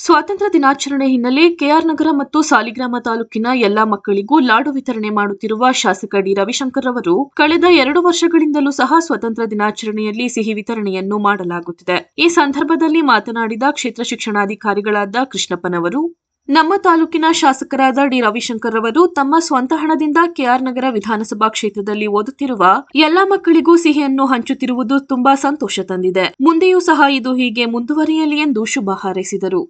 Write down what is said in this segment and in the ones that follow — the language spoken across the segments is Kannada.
ಸ್ವಾತಂತ್ರ್ಯ ದಿನಾಚರಣೆ ಹಿನ್ನೆಲೆ ಕೆಆರ್ ನಗರ ಮತ್ತು ಸಾಲಿಗ್ರಾಮ ತಾಲೂಕಿನ ಎಲ್ಲಾ ಮಕ್ಕಳಿಗೂ ಲಾಡು ವಿತರಣೆ ಮಾಡುತ್ತಿರುವ ಶಾಸಕ ಡಿ ರವಿಶಂಕರ್ ಅವರು ಕಳೆದ ಎರಡು ವರ್ಷಗಳಿಂದಲೂ ಸಹ ಸ್ವಾತಂತ್ರ್ಯ ದಿನಾಚರಣೆಯಲ್ಲಿ ಸಿಹಿ ವಿತರಣೆಯನ್ನು ಮಾಡಲಾಗುತ್ತಿದೆ. ಈ ಸಂದರ್ಭದಲ್ಲಿ ಮಾತನಾಡಿದ ಕ್ಷೇತ್ರ ಶಿಕ್ಷಣಾಧಿಕಾರಿಗಳಾದ ಕೃಷ್ಣಪ್ಪನವರು, ನಮ್ಮ ತಾಲೂಕಿನ ಶಾಸಕರಾದ ಡಿ ರವಿಶಂಕರ್ ಅವರು ತಮ್ಮ ಸ್ವಂತ ಹಣದಿಂದ ಕೆಆರ್ ನಗರ ವಿಧಾನಸಭಾ ಕ್ಷೇತ್ರದಲ್ಲಿ ಓದುತ್ತಿರುವ ಎಲ್ಲಾ ಮಕ್ಕಳಿಗೂ ಸಿಹಿಯನ್ನು ಹಂಚುತ್ತಿರುವುದು ತುಂಬಾ ಸಂತೋಷ ತಂದಿದೆ. ಮುಂದೆಯೂ ಸಹ ಇದು ಹೀಗೆ ಮುಂದುವರಿಯಲಿ ಎಂದು ಶುಭ ಹಾರೈಸಿದರು.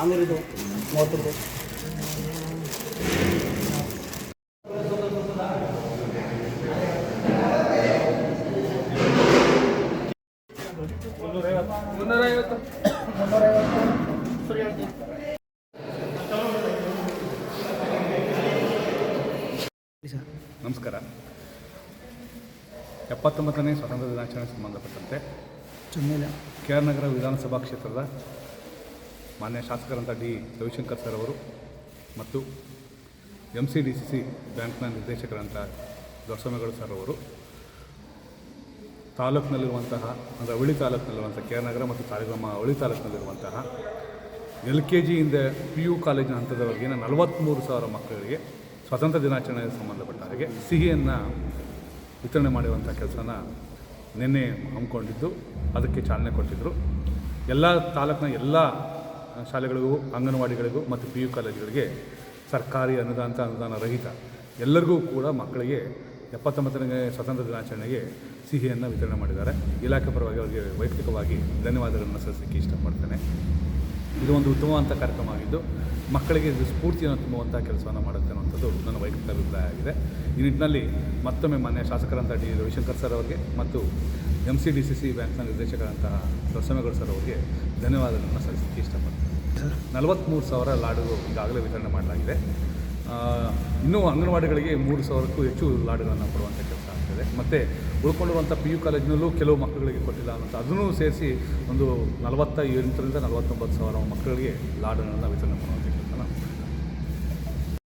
ನಾನ್ನೂರಿದು ಮೂವತ್ತು ರೂಪಾಯಿ ನಮಸ್ಕಾರ. ಎಪ್ಪತ್ತೊಂಬತ್ತನೇ ಸ್ವಾತಂತ್ರ್ಯ ದಿನಾಚರಣೆ ಸಂಬಂಧಪಟ್ಟಂತೆ ಕೆ ಆರ್ ನಗರ ವಿಧಾನಸಭಾ ಕ್ಷೇತ್ರದ ಮಾನ್ಯ ಶಾಸಕರಂಥ ಡಿ. ರವಿಶಂಕರ್ ಸರ್ ಅವರು ಮತ್ತು M C D C C ಬ್ಯಾಂಕ್ನ ನಿರ್ದೇಶಕರಂಥ ದೊರಸ್ವಾಮಿಗಳು ಸರ್ ಅವರು. ತಾಲೂಕಿನಲ್ಲಿರುವಂತಹ, ಅಂದರೆ ಅವಳಿ ತಾಲೂಕಿನಲ್ಲಿರುವಂಥ ಕೆ ನಗರ ಮತ್ತು ಸಾಲಿಗ್ರಾಮ ಅವಳಿ ತಾಲೂಕಿನಲ್ಲಿರುವಂತಹ ಎಲ್ ಕೆ ಜಿಯಿಂದ ಪಿ ಯು ಕಾಲೇಜಿನ ಹಂತದವರೆಗಿನ ನಲವತ್ತ್ಮೂರು ಸಾವಿರ ಮಕ್ಕಳಿಗೆ ಸ್ವಾತಂತ್ರ್ಯ ದಿನಾಚರಣೆ ಸಂಬಂಧಪಟ್ಟ ಹಾಗೆ ಸಿಹಿಯನ್ನು ವಿತರಣೆ ಮಾಡುವಂಥ ಕೆಲಸನ ನಿನ್ನೆ ಹಮ್ಮಿಕೊಂಡಿದ್ದು, ಅದಕ್ಕೆ ಚಾಲನೆ ಕೊಟ್ಟಿದ್ದರು ಎಲ್ಲ ತಾಲೂಕಿನ ಎಲ್ಲ ಶಾಲೆಗಳಿಗೂ, ಅಂಗನವಾಡಿಗಳಿಗೂ ಮತ್ತು ಪಿ ಯು ಕಾಲೇಜುಗಳಿಗೆ ಸರ್ಕಾರಿ ಅನುದಾನ ಅನುದಾನ ರಹಿತ ಎಲ್ಲರಿಗೂ ಕೂಡ ಮಕ್ಕಳಿಗೆ ಎಪ್ಪತ್ತೊಂಬತ್ತನೇ ಸ್ವಾತಂತ್ರ್ಯ ದಿನಾಚರಣೆಗೆ ಸಿಹಿಯನ್ನು ವಿತರಣೆ ಮಾಡಿದ್ದಾರೆ. ಇಲಾಖೆ ಪರವಾಗಿ ಅವರಿಗೆ ವೈಯಕ್ತಿಕವಾಗಿ ಧನ್ಯವಾದಗಳನ್ನು ಸಲ್ಲಿಸಲಿಕ್ಕೆ ಇಷ್ಟಪಡ್ತೇನೆ. ಇದು ಒಂದು ಉತ್ತಮವಾದಂಥ ಕಾರ್ಯಕ್ರಮ ಆಗಿದ್ದು, ಮಕ್ಕಳಿಗೆ ಇದು ಸ್ಫೂರ್ತಿಯನ್ನು ತುಂಬುವಂಥ ಕೆಲಸವನ್ನು ಮಾಡುತ್ತೆ ಅನ್ನುವಂಥದ್ದು ನನ್ನ ವೈಯಕ್ತಿಕ ಅಭಿಪ್ರಾಯ ಆಗಿದೆ. ಈ ನಿಟ್ಟಿನಲ್ಲಿ ಮತ್ತೊಮ್ಮೆ ಮಾನ್ಯ ಶಾಸಕರಂಥ ಡಿ. ರವಿಶಂಕರ್ ಸರ್ ಅವರಿಗೆ ಮತ್ತು M C D C C ಬ್ಯಾಂಕ್ನ ನಿರ್ದೇಶಕರಂತಹ ಸರ್ ಅವರಿಗೆ ಧನ್ಯವಾದಗಳನ್ನು ಸಲ್ಲಿಸಲಿಕ್ಕೆ ಇಷ್ಟಪಡ್ತೀನಿ. ನಲವತ್ತ್ಮೂರು ಸಾವಿರ ಲಾಡುಗಳು ಈಗಾಗಲೇ ವಿತರಣೆ ಮಾಡಲಾಗಿದೆ. ಇನ್ನೂ ಅಂಗನವಾಡಿಗಳಿಗೆ ಮೂರು ಸಾವಿರಕ್ಕೂ ಹೆಚ್ಚು ಲಾಡುಗಳನ್ನು ಕೊಡುವಂಥ ಕೆಲಸ ಆಗ್ತಿದೆ. ಮತ್ತು ಉಳ್ಕೊಂಡಿರುವಂಥ ಪಿ ಯು ಕಾಲೇಜಿನಲ್ಲೂ ಕೆಲವು ಮಕ್ಕಳಿಗೆ ಕೊಟ್ಟಿಲ್ಲ ಅನ್ನೋಂಥ ಅದನ್ನು ಸೇರಿಸಿ ಒಂದು ನಲವತ್ತ ಎಂಟರಿಂದ ನಲವತ್ತೊಂಬತ್ತು ಸಾವಿರ ಮಕ್ಕಳಿಗೆ ಲಾಡುಗಳನ್ನು ವಿತರಣೆ ಮಾಡುವಂಥ ಕೆಲಸನ